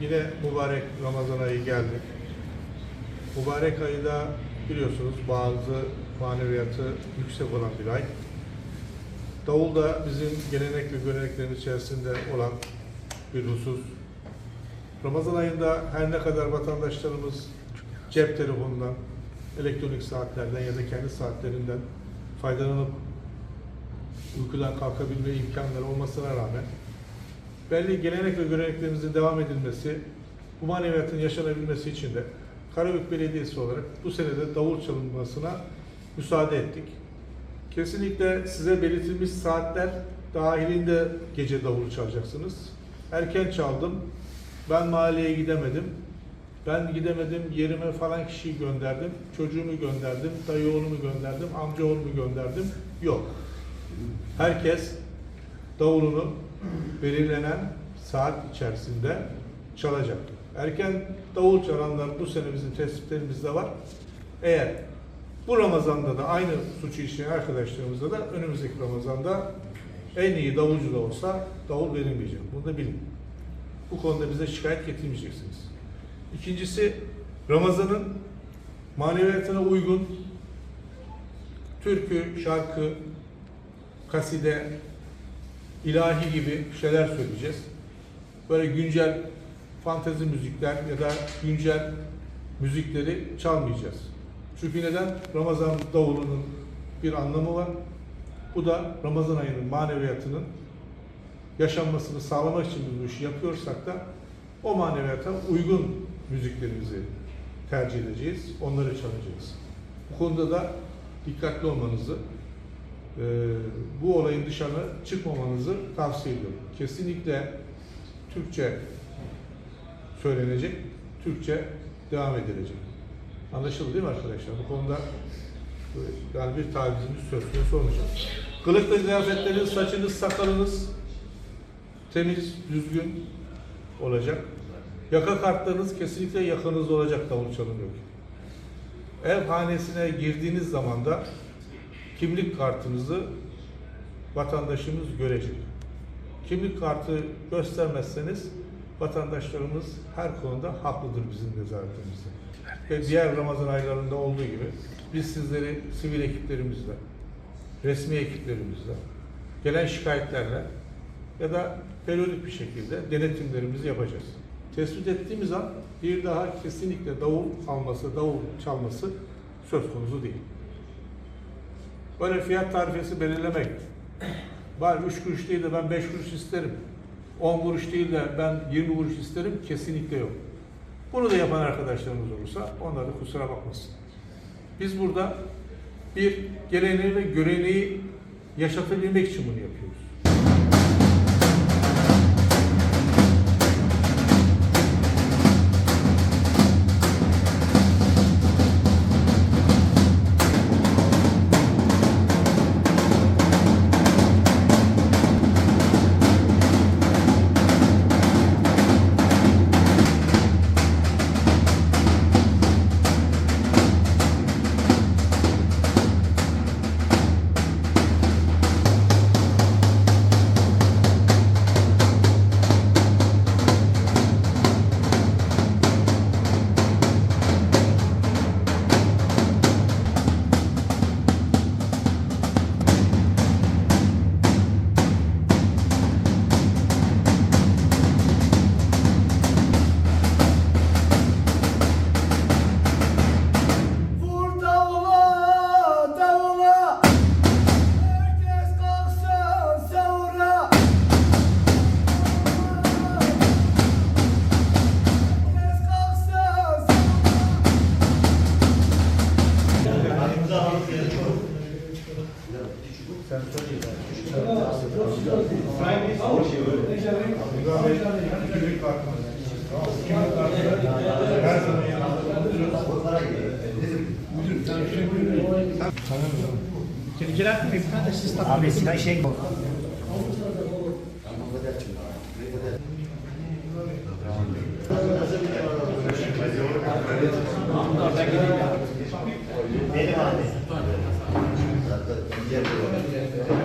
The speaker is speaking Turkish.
Yine mübarek Ramazan ayı geldi. Mübarek ayda biliyorsunuz bazı maneviyatı yüksek olan bir ay. Davul da bizim gelenek ve göreneklerimiz içerisinde olan bir husus. Ramazan ayında her ne kadar vatandaşlarımız cep telefonundan, elektronik saatlerden ya da kendi saatlerinden faydalanıp uykudan kalkabilme imkanları olmasına rağmen belli gelenek ve göreneklerimizin devam edilmesi, bu maneviyatın yaşanabilmesi için de Karabük Belediyesi olarak bu senede davul çalınmasına müsaade ettik. Kesinlikle size belirtilmiş saatler dahilinde gece davul çalacaksınız. Erken çaldım, ben mahalleye gidemedim, ben gidemedim yerime falan kişiyi gönderdim, çocuğumu gönderdim, dayı oğlumu gönderdim, amca oğlumu gönderdim. Yok. Herkes davulunu belirlenen saat içerisinde çalacak. Erken davul çalanlar bu sene bizim tespitlerimizde var. Eğer bu Ramazan'da da aynı suçu işleyen arkadaşlarımızda da önümüzdeki Ramazan'da en iyi davulcu da olsa davul verilmeyecek. Bunu da bilin. Bu konuda bize şikayet getirmeyeceksiniz. İkincisi Ramazan'ın maneviyatına uygun türkü, şarkı, kaside, ilahi gibi şeyler söyleyeceğiz. Böyle güncel fantezi müzikler ya da güncel müzikleri çalmayacağız. Çünkü neden? Ramazan davulunun bir anlamı var. Bu da Ramazan ayının maneviyatının yaşanmasını sağlamak için bu işi yapıyorsak da o maneviyata uygun müziklerimizi tercih edeceğiz, onları çalacağız. Bu konuda da dikkatli olmanızı, bu olayın dışına çıkmamanızı tavsiye ediyorum. Kesinlikle Türkçe söylenecek, Türkçe devam edilecek. Anlaşıldı değil mi arkadaşlar? Bu konuda yani bir tavizimiz söz konusu olmayacak. Kılık ve saçınız, sakalınız temiz, düzgün olacak. Yaka kartlarınız kesinlikle yakanızda olacak davul çalınıyor. Ev hanesine girdiğiniz zaman da kimlik kartınızı vatandaşımız görecek. Kimlik kartı göstermezseniz vatandaşlarımız her konuda haklıdır bizim nezaretimizde. Ve diğer Ramazan aylarında olduğu gibi biz sizleri sivil ekiplerimizle, resmi ekiplerimizle, gelen şikayetlerle ya da periyodik bir şekilde denetimlerimizi yapacağız. Tespit ettiğimiz an bir daha kesinlikle davul alması, davul çalması söz konusu değil. Böyle fiyat tarifesi belirlemek, var 3 kuruş değil de ben 5 kuruş isterim, 10 kuruş değil de ben 20 kuruş isterim kesinlikle yok. Bunu da yapan arkadaşlarımız olursa onlar kusura bakmasın. Biz burada bir geleneği ve göreneği yaşatabilmek için bunu yapıyoruz. İsrail neyse o şey öyle. Her zaman yanında Can you get out? We've had this stuff. Abi silah şey. Ben